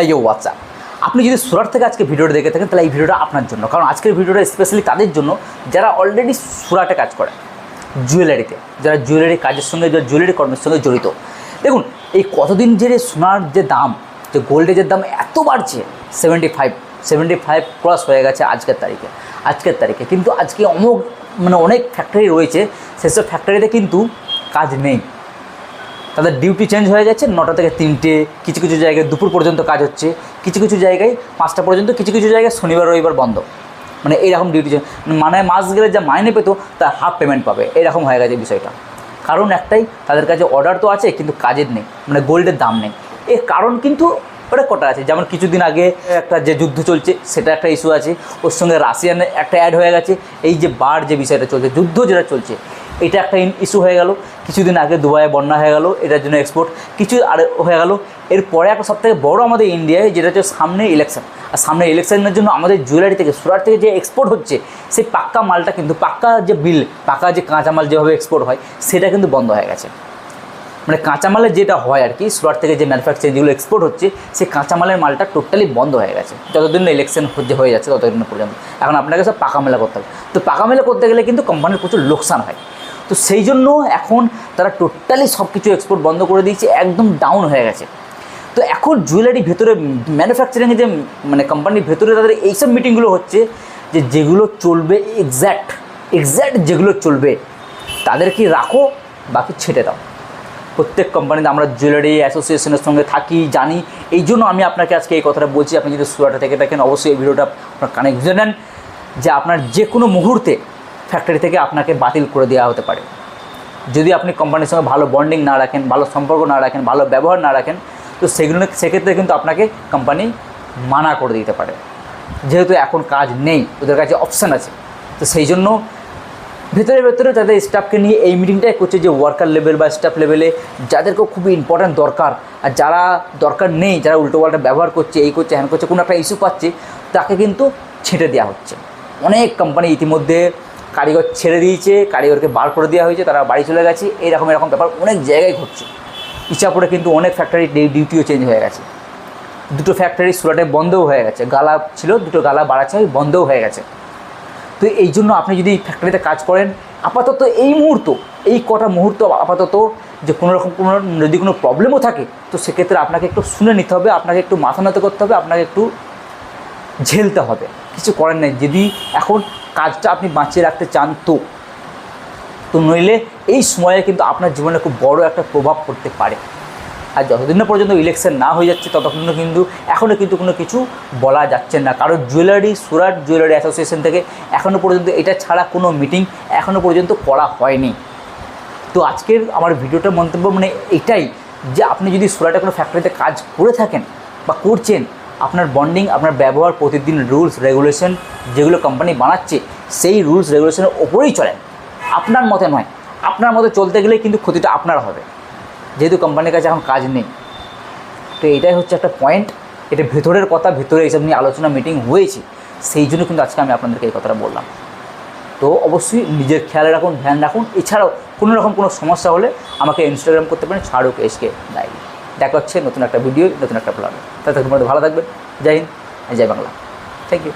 এই হোয়াটসঅ্যাপ আপনি যদি সুরাট থেকে আজকে ভিডিওটা দেখে থাকেন, তাহলে এই ভিডিওটা আপনার জন্য। কারণ আজকের ভিডিওটা স্পেশালি তাদের জন্য, যারা অলরেডি সুরাটে কাজ করে জুয়েলারিতে যারা জুয়েলারি কাজের সঙ্গে, যারা জুয়েলারি কর্মের সঙ্গে জড়িত। দেখুন, এই কতদিন যে সোনার যে দাম, যে গোল্ডের যে দাম এত বাড়ছে seventy five seventy five cross হয়ে গেছে আজকের তারিখে আজকের তারিখে। কিন্তু আজকে অমুক মানে অনেক ফ্যাক্টরি রয়েছে, সেসব ফ্যাক্টরিতে কিন্তু কাজ নেই। তাদের ডিউটি চেঞ্জ হয়ে গেছে নটা থেকে তিনটে, কিছু কিছু জায়গায় দুপুর পর্যন্ত কাজ হচ্ছে, কিছু কিছু জায়গায় পাঁচটা পর্যন্ত, কিছু কিছু জায়গায় শনিবার, রবিবার বন্ধ। মানে এইরকম ডিউটি চেঞ্জ মানে মাস গেলে যা মাইনে পেতো, তার হাফ পেমেন্ট পাবে এরকম হয়ে গেছে বিষয়টা। কারণ একটাই, তাদের কাছে অর্ডার তো আছে, কিন্তু কাজের নেই মানে গোল্ডের দাম নেই। এর কারণ কিন্তু ওটা কটা আছে? যেমন কিছুদিন আগে একটা যে যুদ্ধ চলছে, সেটা একটা ইস্যু আছে। ওর সঙ্গে রাশিয়ান একটা অ্যাড হয়ে গেছে। এই যে বার যে বিষয়টা চলছে, যুদ্ধ যেটা চলছে, এটা একটা ইস্যু হয়ে গেল। কিছুদিন আগে দুবাইয়ে বন্যা হয়ে গেল, এটার জন্য এক্সপোর্ট কিছু আর হয়ে গেল। এরপরে একটা সবথেকে বড় আমাদের ইন্ডিয়ায় যেটা হচ্ছে সামনে ইলেকশন আর সামনে ইলেকশনের জন্য আমাদের জুয়েলারি থেকে সুরাট থেকে যে এক্সপোর্ট হচ্ছে, সেই পাক্কা মালটা কিন্তু, পাক্কা যে বিল পাক্কা যে কাঁচামাল যেভাবে এক্সপোর্ট হয়, সেটা কিন্তু বন্ধ হয়ে গেছে। মানে কাঁচামালের যেটা হয় আর কি, সুরাট থেকে যে ম্যানুফ্যাকচারিং যেগুলো এক্সপোর্ট হচ্ছে, সেই কাঁচামালের মালটা টোটালি বন্ধ হয়ে গেছে। যতদিন না ইলেকশন হয়ে যাচ্ছে ততদিন পর্যন্ত। এখন আপনাকে সব পাকা মেলা করতে হবে। তো পাকা মেলা করতে গেলে কিন্তু কোম্পানির প্রচুর লোকসান হয়। তো সেই জন্য এখন তারা টোটালি সব কিছু এক্সপোর্ট বন্ধ করে দিয়েছে, একদম ডাউন হয়ে গেছে। তো এখন জুয়েলারি ভেতরে ম্যানুফ্যাকচারিংয়ে যে মানে কোম্পানির ভেতরে তাদের এইসব মিটিংগুলো হচ্ছে, যে যেগুলো চলবে এক্স্যাক্ট এক্স্যাক্ট যেগুলো চলবে, তাদেরকে রাখো, বাকি ছেটে দাও। প্রত্যেক কোম্পানিতে আমরা জুয়েলারি অ্যাসোসিয়েশনের সঙ্গে থাকি, জানি। এই জন্য আমি আপনাকে আজকে এই কথাটা বলছি। আপনি যদি সুরাটে থেকে থাকেন অবশ্যই এই ভিডিওটা আপনার কানে নেন, যে আপনার যে কোনো মুহূর্তে ফ্যাক্টরি থেকে আপনাকে বাতিল করে দেওয়া হতে পারে। যদি আপনি কোম্পানির সঙ্গে ভালো বন্ডিং না রাখেন, ভালো সম্পর্ক না রাখেন, ভালো ব্যবহার না রাখেন, তো সেগুলো সেক্ষেত্রে কিন্তু আপনাকে কোম্পানি মানা করে দিতে পারে। যেহেতু এখন কাজ নেই, ওদের কাছে অপশান আছে। তো সেই জন্য ভেতরে ভেতরে তাদের স্টাফকে নিয়ে এই মিটিংটাই করছে যে ওয়ার্কার লেভেল বা স্টাফ লেভেলে যাদেরকেও খুবই ইম্পর্ট্যান্ট দরকার। আর যারা দরকার নেই, যারা উল্টোপাল্টা ব্যবহার করছে, এই করছে, হ্যান করছে, কোনো একটা ইস্যু পাচ্ছে, তাকে কিন্তু ছেঁটে দেওয়া হচ্ছে। অনেক কোম্পানি ইতিমধ্যে কারিগর ছেড়ে দিয়েছে, কারিগরকে বার করে দেওয়া হয়েছে, তারা বাড়ি চলে গেছে, এরকম এরকম ব্যাপার অনেক জায়গায় ঘটছে। ইচ্ছাপুরে কিন্তু অনেক ফ্যাক্টরি ডিউটিও চেঞ্জ হয়ে গেছে। দুটো ফ্যাক্টরি সুরাটে বন্ধও হয়ে গেছে, গালা ছিল, দুটো গালা বাড়াচ্ছে, বন্ধও হয়ে গেছে। তো এই জন্য আপনি যদি ফ্যাক্টরিতে কাজ করেন, আপাতত এই মুহূর্ত, এই কটা মুহূর্ত আপাতত যে কোনো রকম কোনো, যদি কোনো প্রবলেমও থাকে, তো সেক্ষেত্রে আপনাকে একটু শুনে নিতে হবে, আপনাকে একটু মাথা নত করতে হবে, আপনাকে একটু ঝেলতে হবে। কিছু করার নাই। যদি এখন কাজটা আপনি বাঁচিয়ে রাখতে চান তো তো নইলে এই সময়ে কিন্তু আপনার জীবনে খুব বড় একটা প্রভাব পড়তে পারে। আর যতদিন না পর্যন্ত ইলেকশন না হয়ে যাচ্ছে, ততক্ষণ কিন্তু এখনও কিন্তু কোনো কিছু বলা যাচ্ছে না। কারণ জুয়েলারি সুরাট জুয়েলারি অ্যাসোসিয়েশন থেকে এখনও পর্যন্ত এটা ছাড়া কোনো মিটিং এখনও পর্যন্ত করা হয়নি। তো আজকের আমার ভিডিওটার মন্তব্য মানে এটাই যে আপনি যদি সুরাটে কোনো ফ্যাক্টরিতে কাজ করে থাকেন বা করছেন, আপনার বন্ডিং আপনার ব্যবহার প্রতিদিন রুলস রেগুলেশন যেগুলো কোম্পানি বানাচ্ছে, সেই রুলস রেগুলেশনের ওপরেই চলেন আপনার মতে নয়। আপনার মতে চলতে গেলে কিন্তু ক্ষতিটা আপনার হবে। যেহেতু কোম্পানির কাছে এখন কাজ নেই। তো এটাই হচ্ছে একটা পয়েন্ট এটা ভেতরের কথা, ভেতরে এইসব নিয়ে আলোচনা মিটিং হয়েছে। সেই জন্য কিন্তু আজকে আমি আপনাদেরকে এই কথাটা বললাম। তো অবশ্যই নিজের খেয়াল রাখুন, ধ্যান রাখুন। এছাড়াও কোনো রকম কোনো সমস্যা হলে আমাকে ইনস্টাগ্রাম করতে পারেন ছাড়ুক এসকে ডায়েরি দেখা হচ্ছে নতুন একটা ভিডিও নতুন একটা ব্লগে তাতে তোমাদের ভালো থাকবেন। জয় হিন্দ, জয় বাংলা। Thank you